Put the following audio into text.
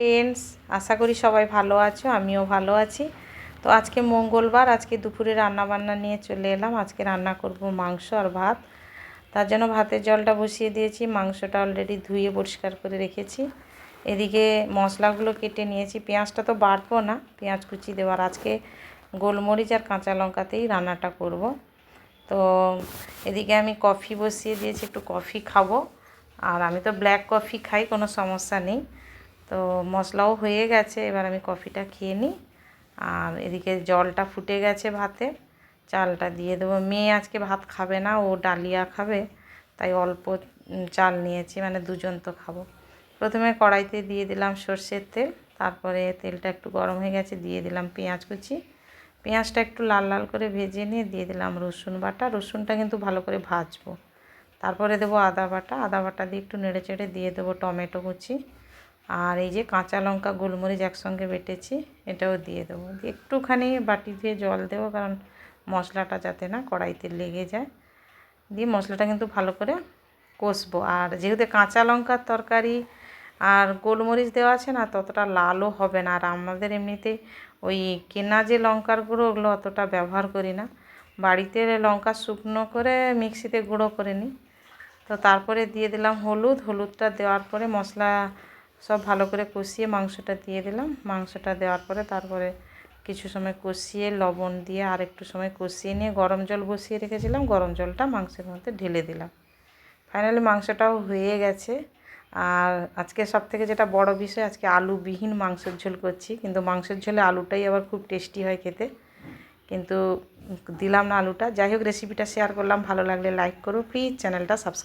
Friends আশা করি সবাই ভালো আছো, আমিও ভালো আছি। তো আজকে মঙ্গলবার, আজকে দুপুরে রান্না বান্না নিয়ে চলে এলাম। আজকে রান্না করব মাংস আর ভাত। তার জন্য ভাতের জলটা বসিয়ে দিয়েছি, মাংসটা অলরেডি ধুয়ে পরিষ্কার করে রেখেছি। এদিকে মশলাগুলো কেটে নিয়েছি, পেঁয়াজটা তো বাড়বো না, পেঁয়াজ কুচি দেওয়ার আজকে গোলমরিচ আর কাঁচা লঙ্কাতেই রান্নাটা করব। তো এদিকে আমি কফি বসিয়ে দিয়েছি, একটু কফি খাব। আর আমি তো ব্ল্যাক কফি খাই, কোনো সমস্যা নেই। তো মশলাও হয়ে গেছে, এবার আমি কফিটা খেয়ে নিই। আর এদিকে জলটা ফুটে গেছে ভাতে, চালটা দিয়ে দেবো। মেয়ে আজকে ভাত খাবে না, ও ডালিয়া খাবে, তাই অল্প চাল নিয়েছি মানে দুজন তো খাব। প্রথমে কড়াইতে দিয়ে দিলাম সর্ষের তেল, তারপরে তেলটা একটু গরম হয়ে গেছে, দিয়ে দিলাম পেঁয়াজ কুচি। পেঁয়াজটা একটু লাল লাল করে ভেজে নিয়ে দিয়ে দিলাম রসুন বাটা। রসুনটা কিন্তু ভালো করে ভাজবো। তারপরে দেবো আদা বাটা। আদা বাটা দিয়ে একটু নেড়ে চেড়ে দিয়ে দেবো টমেটো কুচি। আর এই যে কাঁচা লঙ্কা গোলমরিচ একসঙ্গে বেটেছি, এটাও দিয়ে দেবো। একটুখানি বাটি দিয়ে জল দেবো, কারণ মশলাটা যাতে না কড়াইতে লেগে যায়। দিয়ে মশলাটা কিন্তু ভালো করে কষবো। আর যেহেতু কাঁচা লঙ্কার তরকারি আর গোলমরিচ দেওয়া আছে না, ততটা লালও হবে না। আর আমাদের এমনিতে ওই কেনা যে লঙ্কার গুঁড়ো, ওগুলো অতটা ব্যবহার করি না। বাড়িতে লঙ্কা শুকনো করে মিক্সিতে গুঁড়ো করে নিই। তো তারপরে দিয়ে দিলাম হলুদ। হলুদটা দেওয়ার পরে মশলা সব ভালো করে কষিয়ে মাংসটা দিয়ে দিলাম। মাংসটা দেওয়ার পরে তারপরে কিছু সময় কষিয়ে লবণ দিয়ে আর একটু সময় কষিয়ে নিয়ে গরম জল বসিয়ে রেখেছিলাম। গরম জলটা মাংসের মধ্যে ঢেলে দিলাম। ফাইনালি মাংসটাও হয়ে গেছে। আর আজকে সব থেকে যেটা বড় বিষয়, আজকে আলুবিহীন মাংসের ঝোল করছি। কিন্তু মাংসের ঝোলে আলুটাই আবার খুব টেস্টি হয় খেতে। কিন্তু দিলাম না আলুটা। যাই হোক রেসিপিটা শেয়ার করলাম। ভালো লাগলে লাইক করো। প্লিজ চ্যানেলটা সাবস্ক্রাইব